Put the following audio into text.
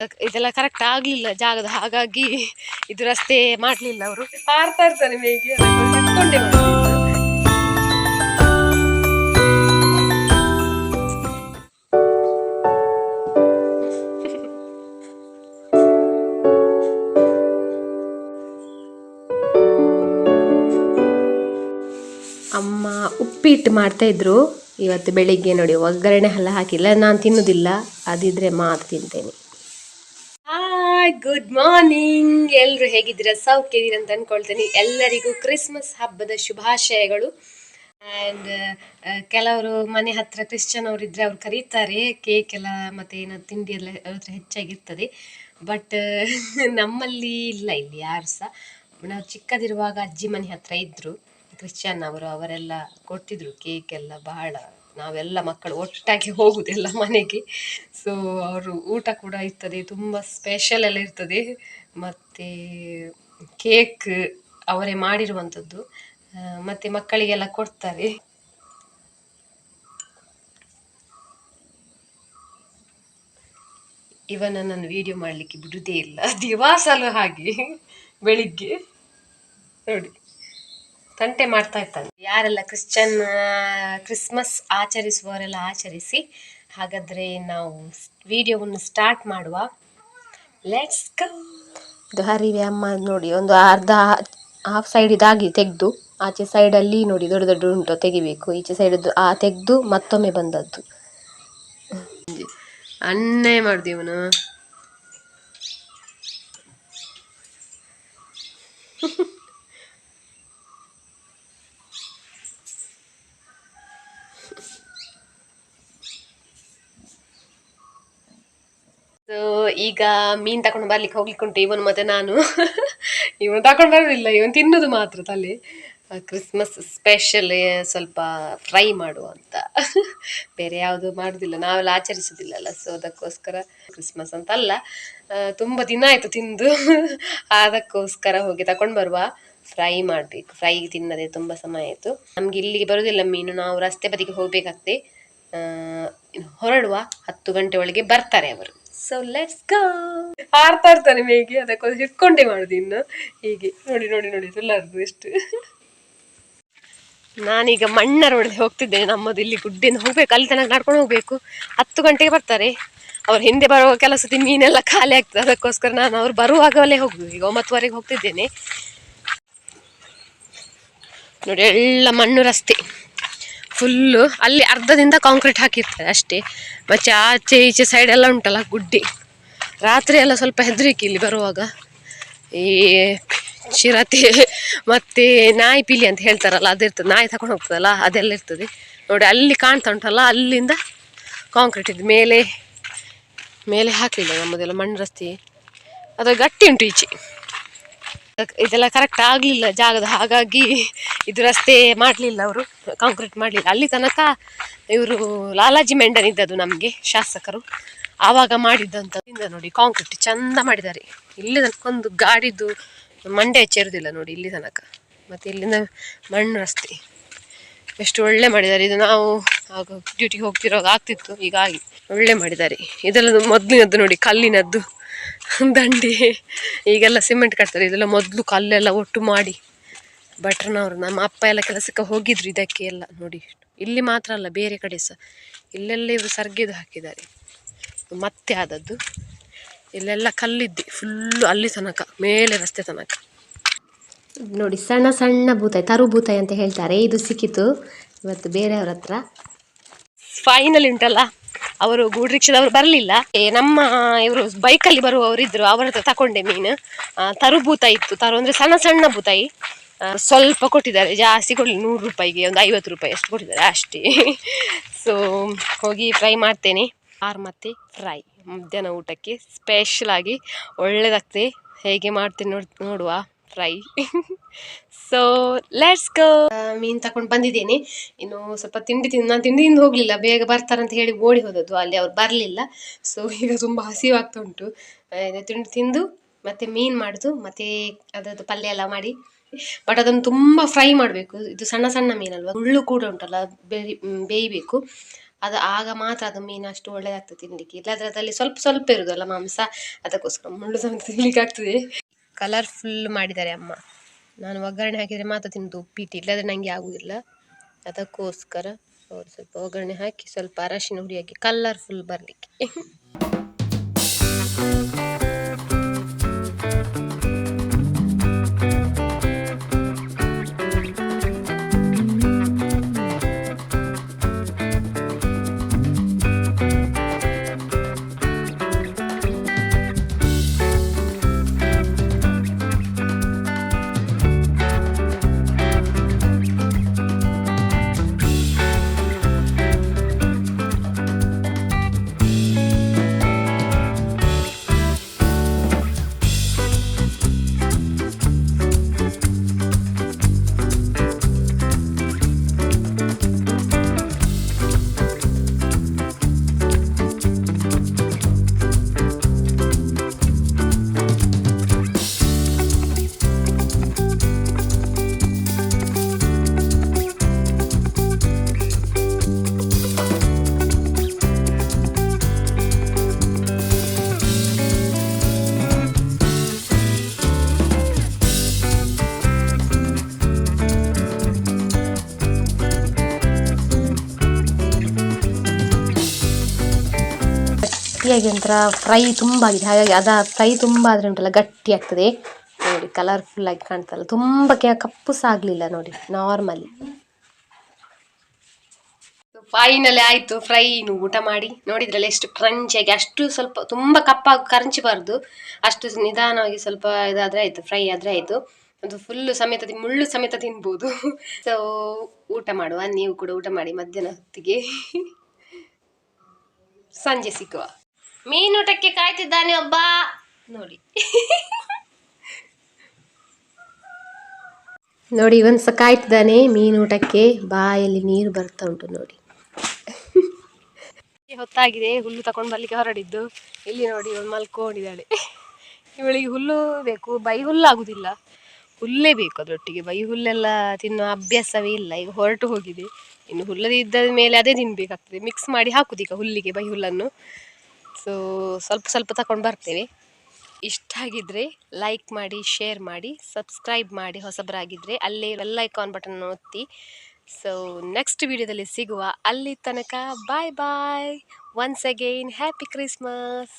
ಇದೆಲ್ಲ ಕರೆಕ್ಟ್ ಆಗ್ಲಿಲ್ಲ ಜಾಗದ ಹಾಗಾಗಿ ಇದು ರಸ್ತೆ ಮಾಡ್ಲಿಲ್ಲ ಅವರು. ಹಾರ್ತಾ ಇರ್ತಾರೆ ಕಟ್ಕೊಂಡೆ ಅಮ್ಮ ಉಪ್ಪಿಟ್ಟು ಮಾಡ್ತಾ ಇದ್ರು. ಇವತ್ತು ಬೆಳಿಗ್ಗೆ ನೋಡಿ ಒಗ್ಗರಣೆ ಎಲ್ಲ ಹಾಕಿಲ್ಲ. ನಾನು ತಿನ್ನೋದಿಲ್ಲ. ಅದಿದ್ರೆ ಮಾತ್ರ ತಿಂತೇನೆ. ಹಾಯ್ ಗುಡ್ ಮಾರ್ನಿಂಗ್ ಎಲ್ಲರೂ ಹೇಗಿದ್ದೀರಾ ಸೌಖ್ಯದೀರ ಅಂತ ಅನ್ಕೊಳ್ತೇನೆ. ಎಲ್ಲರಿಗೂ ಕ್ರಿಸ್ಮಸ್ ಹಬ್ಬದ ಶುಭಾಶಯಗಳು. ಆ್ಯಂಡ್ ಕೆಲವರು ಮನೆ ಹತ್ರ ಕ್ರಿಶ್ಚಿಯನ್ ಅವರು ಇದ್ರೆ ಅವ್ರು ಕರೀತಾರೆ. ಕೇಕ್ ಎಲ್ಲ ಮತ್ತೆ ಏನೋ ತಿಂಡಿ ಎಲ್ಲ ಹತ್ರ ಹೆಚ್ಚಾಗಿರ್ತದೆ. ಬಟ್ ನಮ್ಮಲ್ಲಿ ಇಲ್ಲ ಇಲ್ಲಿ ಯಾರು ಸಹ. ನಾವು ಚಿಕ್ಕದಿರುವಾಗ ಅಜ್ಜಿ ಮನೆ ಹತ್ರ ಇದ್ದರು ಕ್ರಿಶ್ಚಿಯನ್ ಅವರು ಅವರೆಲ್ಲ ಕೊಡ್ತಿದ್ರು. ಕೇಕ್ ಎಲ್ಲ ಬಹಳ ನಾವೆಲ್ಲ ಮಕ್ಕಳು ಒಟ್ಟಾಗಿ ಹೋಗುವುದಿಲ್ಲ ಮನೆಗೆ. ಸೊ ಅವರು ಊಟ ಕೂಡ ಇರ್ತದೆ, ತುಂಬ ಸ್ಪೆಷಲ್ ಎಲ್ಲ ಇರ್ತದೆ. ಮತ್ತು ಕೇಕ್ ಅವರೇ ಮಾಡಿರುವಂಥದ್ದು ಮತ್ತೆ ಮಕ್ಕಳಿಗೆಲ್ಲ ಕೊಡ್ತಾರೆ. ಇವನ ನಾನು ವಿಡಿಯೋ ಮಾಡಲಿಕ್ಕೆ ಬಿಡುವುದೇ ಇಲ್ಲ. ದಿವಾಸಲು ಹಾಗೆ, ಬೆಳಿಗ್ಗೆ. ನೋಡಿ. ತಂಟೆ ಮಾಡ್ತಾ ಇರ್ತಾನೆ ಯಾರೆಲ್ಲ ಕ್ರಿಶ್ಚಿಯನ್ ಕ್ರಿಸ್ಮಸ್ ಆಚರಿಸುವವರೆಲ್ಲ ಆಚರಿಸಿ ಹಾಗಾದರೆ ನಾವು ವಿಡಿಯೋವನ್ನು ಸ್ಟಾರ್ಟ್ ಮಾಡುವ. ಲೆಟ್ಸ್ ಇದು ಹರಿವೆ ಅಮ್ಮ ನೋಡಿ ಒಂದು ಅರ್ಧ ಹಾಫ್ ಸೈಡ್ ಇದಾಗಿ ತೆಗೆದು ಆಚೆ ಸೈಡಲ್ಲಿ ನೋಡಿ ದೊಡ್ಡ ದೊಡ್ಡ ಉಂಟು ತೆಗಿಬೇಕು. ಈಚೆ ಸೈಡದ್ದು ಆ ತೆಗೆದು ಮತ್ತೊಮ್ಮೆ ಬಂದದ್ದು. ಅನ್ನೇ ಮಾಡಿದೆ ಸೊ ಈಗ ಮೀನ್ ತಕೊಂಡು ಬರ್ಲಿಕ್ಕೆ ಹೋಗ್ಲಿಕ್ಕೆ ಉಂಟು ಇವನು ಮತ್ತೆ ನಾನು. ಇವನು ತಕೊಂಡು ಬರೋದಿಲ್ಲ, ಇವನು ತಿನ್ನೋದು ಮಾತ್ರ ತಲೆ. ಕ್ರಿಸ್ಮಸ್ ಸ್ಪೆಷಲ್ ಸ್ವಲ್ಪ ಫ್ರೈ ಮಾಡುವ ಅಂತ. ಬೇರೆ ಯಾವುದು ಮಾಡುದಿಲ್ಲ, ನಾವೆಲ್ಲ ಆಚರಿಸುದಿಲ್ಲಲ್ಲ ಸೊ ಅದಕ್ಕೋಸ್ಕರ ಕ್ರಿಸ್ಮಸ್ ಅಂತ ಅಲ್ಲ ತುಂಬ ದಿನ ಆಯ್ತು ತಿಂದು. ಅದಕ್ಕೋಸ್ಕರ ಹೋಗಿ ತಕೊಂಡು ಬರುವ ಫ್ರೈ ಮಾಡಬೇಕು. ಫ್ರೈ ತಿನ್ನದೆ ತುಂಬ ಸಮಯ ಆಯಿತು. ನಮ್ಗೆ ಇಲ್ಲಿಗೆ ಬರೋದಿಲ್ಲ ಮೀನು, ನಾವು ರಸ್ತೆ ಬದಿಗೆ ಹೋಗ್ಬೇಕಾಗ್ತದೆ ಹೊರಡುವ ಹತ್ತು ಗಂಟೆ ಒಳಗೆ ಬರ್ತಾರೆ ಅವರು. ಸೊ ಲೆಟ್ಸ್ ಗೋ ಹಾರ್ತಾ ಇರ್ತಾನೆ ಮೇಗಿ ಅದಕ್ಕೊಂದು ಹಿಡ್ಕೊಂಡೇ ಮಾಡುದು ಇನ್ನು. ಹೀಗೆ, ನೋಡಿ ನೋಡಿ ನೋಡಿ ಎಲ್ಲರದು ಎಷ್ಟು. ನಾನೀಗ ಮಣ್ಣ ರೋಡಲ್ಲಿ ಹೋಗ್ತಿದ್ದೇನೆ, ನಮ್ಮದು ಇಲ್ಲಿ ಗುಡ್ಡೆಯಿಂದ ಹೋಗ್ಬೇಕು, ಅಲ್ಲಿ ತನಕ ನಡ್ಕೊಂಡು ಹೋಗ್ಬೇಕು. ಹತ್ತು ಗಂಟೆಗೆ ಬರ್ತಾರೆ. ಅವ್ರು ಹಿಂದೆ ಬರುವ ಕೆಲಸ ಮೀನೆಲ್ಲ ಖಾಲಿ ಆಗ್ತದೆ, ಅದಕ್ಕೋಸ್ಕರ ನಾನು ಅವ್ರು ಬರುವಾಗಲೇ ಹೋಗುದು ಈಗ ಒಂಬತ್ತುವರೆಗೆ ಹೋಗ್ತಿದ್ದೇನೆ. ನೋಡಿ, ಎಲ್ಲ ಮಣ್ಣು ರಸ್ತೆ. ಫುಲ್ಲು ಅಲ್ಲಿ ಅರ್ಧದಿಂದ ಕಾಂಕ್ರೀಟ್ ಹಾಕಿರ್ತಾರೆ ಅಷ್ಟೇ. ಮತ್ತೆ ಆಚೆ ಈಚೆ ಸೈಡ್ ಎಲ್ಲ ಉಂಟಲ್ಲ, ಗುಡ್ಡಿ. ರಾತ್ರಿ ಎಲ್ಲ ಸ್ವಲ್ಪ ಹೆದರಿಕೆ ಇಲ್ಲಿ ಬರುವಾಗ. ಈ ಚಿರತೆ ಮತ್ತೆ ನಾಯಿ ಪಿಲಿ ಅಂತ ಹೇಳ್ತಾರಲ್ಲ ಅದಿರ್ತದೆ ನಾಯಿ ತಗೊಂಡು ಹೋಗ್ತದಲ್ಲ, ಅದೆಲ್ಲ ಇರ್ತದೆ. ನೋಡಿ, ಅಲ್ಲಿ ಕಾಣ್ತಾ ಉಂಟಲ್ಲ, ಅಲ್ಲಿಂದ ಕಾಂಕ್ರೀಟ್ ಇದು ಮೇಲೆ ಮೇಲೆ ಹಾಕಲಿಲ್ಲ ನಮ್ಮದೆಲ್ಲ ಮಣ್ಣು ರಸ್ತೆ ಅದು ಗಟ್ಟಿ ಉಂಟು ಈಚೆ. ಇದೆಲ್ಲ ಕರೆಕ್ಟ್ ಆಗಲಿಲ್ಲ ಜಾಗದ ಹಾಗಾಗಿ ಇದು ರಸ್ತೆ ಮಾಡಲಿಲ್ಲ ಅವರು ಕಾಂಕ್ರೀಟ್ ಮಾಡಲಿಲ್ಲ. ಅಲ್ಲಿ ತನಕ ಇವರು ಲಾಲಾಜಿ ಮೆಂಡನ್ ಇದ್ದದ್ದು ನಮಗೆ, ಶಾಸಕರು. ಆವಾಗ ಮಾಡಿದ್ದಂತ ನೋಡಿ ಕಾಂಕ್ರೀಟ್ ಚಂದ ಮಾಡಿದ್ದಾರೆ. ಇಲ್ಲಿ ತನಕೊಂದು ಗಾಡಿದು ಮಂಡೆ ಹೆಚ್ಚಿರುವುದಿಲ್ಲ ನೋಡಿ, ಇಲ್ಲಿ ತನಕ. ಮತ್ತು ಇಲ್ಲಿಂದ ಮಣ್ಣು ರಸ್ತೆ. ಎಷ್ಟು ಒಳ್ಳೆ ಮಾಡಿದ್ದಾರೆ. ಇದು ನಾವು ಆಗ ಡ್ಯೂಟಿಗೆ ಹೋಗ್ತಿರೋ ಆಗ್ತಿತ್ತು, ಈಗ ಒಳ್ಳೆ ಮಾಡಿದ್ದಾರೆ. ಇದೆಲ್ಲ ಮೊದಲಿನದ್ದು ನೋಡಿ, ಕಲ್ಲಿನದ್ದು. ದಂಡಿ. ಈಗೆಲ್ಲ ಸಿಮೆಂಟ್ ಕಟ್ತಾರೆ. ಇದೆಲ್ಲ ಮೊದಲು ಕಲ್ಲೆಲ್ಲ ಒಟ್ಟು ಮಾಡಿ. ಭಟ್ರನವರು, ನಮ್ಮ ಅಪ್ಪ ಎಲ್ಲ ಕೆಲಸಕ್ಕೆ ಹೋಗಿದ್ರು ಇದಕ್ಕೆ ಎಲ್ಲ ನೋಡಿ. ಇಲ್ಲಿ ಮಾತ್ರ ಅಲ್ಲ, ಬೇರೆ ಕಡೆ ಸಹ. ಇಲ್ಲೆಲ್ಲ ಇವರು ಸರ್ಗೆದು ಹಾಕಿದ್ದಾರೆ. ಮತ್ತೆ ಆದದ್ದು, ಇಲ್ಲೆಲ್ಲ ಕಲ್ಲಿದ್ದೆ ಫುಲ್ಲು ಅಲ್ಲಿ ತನಕ, ಮೇಲೆ ರಸ್ತೆ ತನಕ. ನೋಡಿ, ಸಣ್ಣ ಸಣ್ಣ ಭೂತಾಯಿ ತರು ಭೂತಾಯಿ ಅಂತ ಹೇಳ್ತಾರೆ. ಇದು ಸಿಕ್ಕಿತು. ಇವತ್ತು ಬೇರೆಯವ್ರ ಹತ್ರ. ಫೈನಲ್ ಉಂಟಲ್ಲ, ಅವರು ಗೂಡ್ ರಿಕ್ಷಾದವರು ಬರಲಿಲ್ಲ ನಮ್ಮ ಇವರು ಬೈಕಲ್ಲಿ ಬರುವವರು ಇದ್ರು ಅವರ ಹತ್ರ ತಕೊಂಡೆ ಮೀನು. ತರು ಬೂತಾಯಿ ಇತ್ತು, ತರು ಅಂದರೆ ಸಣ್ಣ ಸಣ್ಣ ಭೂತಾಯಿ ಸ್ವಲ್ಪ ಕೊಟ್ಟಿದ್ದಾರೆ, ಜಾಸ್ತಿ ಕೊಡಲಿ, ನೂರು ರೂಪಾಯಿಗೆ, ಒಂದು ಐವತ್ತು ರೂಪಾಯಿ ಅಷ್ಟು ಕೊಟ್ಟಿದ್ದಾರೆ, ಅಷ್ಟೇ. ಸೊ ಹೋಗಿ ಫ್ರೈ ಮಾಡ್ತೇನೆ. ಆರು ಮತ್ತೆ ಫ್ರೈ ಮಧ್ಯಾಹ್ನ ಊಟಕ್ಕೆ ಸ್ಪೆಷಲ್ ಆಗಿ ಒಳ್ಳೇದಾಗ್ತದೆ. ಹೇಗೆ ಮಾಡ್ತೀನಿ ನೋಡ್, ನೋಡುವ. ಫ್ರೈ ಸೊ ಲೆಟ್ಸ್ ಗೋ ಮೀನು ತಕೊಂಡು ಬಂದಿದ್ದೇನೆ. ಇನ್ನು ಸ್ವಲ್ಪ ತಿಂಡಿ ತಿಂದು ನಾನು ತಿಂಡಿ ತಿಂದು ಹೋಗಲಿಲ್ಲ. ಬೇಗ ಬರ್ತಾರಂತ ಹೇಳಿ ಓಡಿ ಹೋದದ್ದು. ಅಲ್ಲಿ ಅವ್ರು ಬರಲಿಲ್ಲ. ಸೊ ಈಗ ತುಂಬ ಹಸಿವಾಗ್ತಾ ಉಂಟು. ತಿಂಡಿ ತಿಂದು, ಮತ್ತೆ ಮೀನು ಮಾಡುದು, ಮತ್ತೆ ಅದರದ್ದು ಪಲ್ಯ ಎಲ್ಲ ಮಾಡಿ. ಬಟ್ ಅದನ್ನು ತುಂಬ ಫ್ರೈ ಮಾಡಬೇಕು. ಇದು ಸಣ್ಣ ಸಣ್ಣ ಮೀನಲ್ವ ಮುಳ್ಳು ಕೂಡ ಉಂಟಲ್ಲ ಬೇಯಿ ಬೇಯಬೇಕು. ಅದು ಆಗ ಮಾತ್ರ ಅದು ಮೀನು ಅಷ್ಟು ಒಳ್ಳೆಯದಾಗ್ತದೆ ತಿನ್ನಲಿಕ್ಕೆ ಇಲ್ಲಾದ್ರೆ ಅದರಲ್ಲಿ ಸ್ವಲ್ಪ ಸ್ವಲ್ಪ ಇರುದಲ್ಲ ಮಾಂಸ. ಅದಕ್ಕೋಸ್ಕರ ಮುಳ್ಳು ಸಮೇತ ತಿನ್ಲಿಕ್ಕೆ ಆಗ್ತದೆ ಕಲರ್ಫುಲ್ ಮಾಡಿದ್ದಾರೆ ಅಮ್ಮ. ನಾನು ಒಗ್ಗರಣೆ ಹಾಕಿದರೆ ಮಾತ್ರ ತಿಂದು ಉಪ್ಪಿಟ್ಟು, ಇಲ್ಲದ್ರೆ ನನಗೆ ಆಗುವುದಿಲ್ಲ ಅದಕ್ಕೋಸ್ಕರ ಅವರು ಸ್ವಲ್ಪ ಒಗ್ಗರಣೆ ಹಾಕಿ ಸ್ವಲ್ಪ ಅರಶಿನ ಹುಡಿ ಹಾಕಿ ಕಲರ್ಫುಲ್ ಬರಲಿಕ್ಕೆ. ಗಟ್ಟಿಯಾಗಿ ಒಂಥರ ಫ್ರೈ ತುಂಬ ಆಗಿದೆ. ಹಾಗಾಗಿ ಅದು ಫ್ರೈ ತುಂಬ ಆದರೆ ಉಂಟಲ್ಲ ಗಟ್ಟಿ ಆಗ್ತದೆ. ನೋಡಿ ಕಲರ್ಫುಲ್ ಆಗಿ ಕಾಣ್ತಲ್ಲ. ತುಂಬ ಕಪ್ಪು ಸಹ ಆಗಲಿಲ್ಲ ನೋಡಿ ನಾರ್ಮಲಿ ಫೈನಲಿ ಆಯ್ತು ಫ್ರೈ ಊಟ ಮಾಡಿ. ನೋಡಿದ್ರಲ್ಲ ಎಷ್ಟು ಕ್ರಂಚಿಯಾಗಿ ಅಷ್ಟು ಸ್ವಲ್ಪ ತುಂಬ ಕಪ್ಪಾಗಿ ಕರಂಚಬಾರ್ದು. ಅಷ್ಟು ನಿಧಾನವಾಗಿ ಸ್ವಲ್ಪ ಇದಾದ್ರೆ ಆಯ್ತು ಫ್ರೈ ಆದ್ರೆ ಆಯ್ತು. ಅದು ಫುಲ್ಲು ಸಮೇತ ಮುಳ್ಳು ಸಮೇತ ತಿನ್ಬೋದು. ಸೊ ಊಟ ಮಾಡುವ. ನೀವು ಕೂಡ ಊಟ ಮಾಡಿ ಮಧ್ಯಾಹ್ನ ಹೊತ್ತಿಗೆ ಸಂಜೆ ಸಿಕ್ಕುವ. ಮೀನೂಟಕ್ಕೆ ಕಾಯ್ತಿದ್ದಾನೆ ಒಬ್ಬ. ನೋಡಿ. ನೋಡಿ ಇವನ್ಸ ಸಹ ಕಾಯ್ತಿದ್ದಾನೆ ಮೀನೂಟಕ್ಕೆ ಬಾಯಲ್ಲಿ ನೀರು ಬರ್ತಾ ಉಂಟು ನೋಡಿ. ಹೊತ್ತಾಗಿದೆ ಹುಲ್ಲು ತಕೊಂಡು ಬರ್ಲಿಕ್ಕೆ ಹೊರಡಿದ್ದು. ಇಲ್ಲಿ ನೋಡಿ ಇವಳು ಮಲ್ಕೊಂಡಿದ್ದಾಳೆ. ಇವಳಿಗೆ ಹುಲ್ಲು ಬೇಕು ಬೈ ಹುಲ್ಲು ಆಗುದಿಲ್ಲ. ಹುಲ್ಲೇ ಬೇಕು ಅದರೊಟ್ಟಿಗೆ. ಬೈ ಹುಲ್ಲೆಲ್ಲ ತಿನ್ನೋ ಅಭ್ಯಾಸವೇ ಇಲ್ಲ ಈಗ ಹೊರಟು ಹೋಗಿದೆ. ಇನ್ನು ಹುಲ್ಲದಿದ್ದ ಮೇಲೆ ಅದೇ ತಿನ್ಬೇಕಾಗ್ತದೆ. ಮಿಕ್ಸ್ ಮಾಡಿ ಹಾಕುದೀಗ ಹುಲ್ಲಿಗೆ ಬೈ ಹುಲ್ಲನ್ನು. ಸೊ ಸ್ವಲ್ಪ ಸ್ವಲ್ಪ ತಗೊಂಡು ಬರ್ತೇವೆ ಇಷ್ಟ ಆಗಿದ್ರೆ ಲೈಕ್ ಮಾಡಿ ಶೇರ್ ಮಾಡಿ ಸಬ್ಸ್ಕ್ರೈಬ್ ಮಾಡಿ ಹೊಸಬರಾಗಿದ್ದರೆ ಅಲ್ಲೇ ಬೆಲ್ ಐಕಾನ್ ಬಟನ್ ಒತ್ತಿ. ಸೊ ನೆಕ್ಸ್ಟ್ ವಿಡಿಯೋದಲ್ಲಿ ಸಿಗುವ ಅಲ್ಲಿ ತನಕ bye bye once again happy Christmas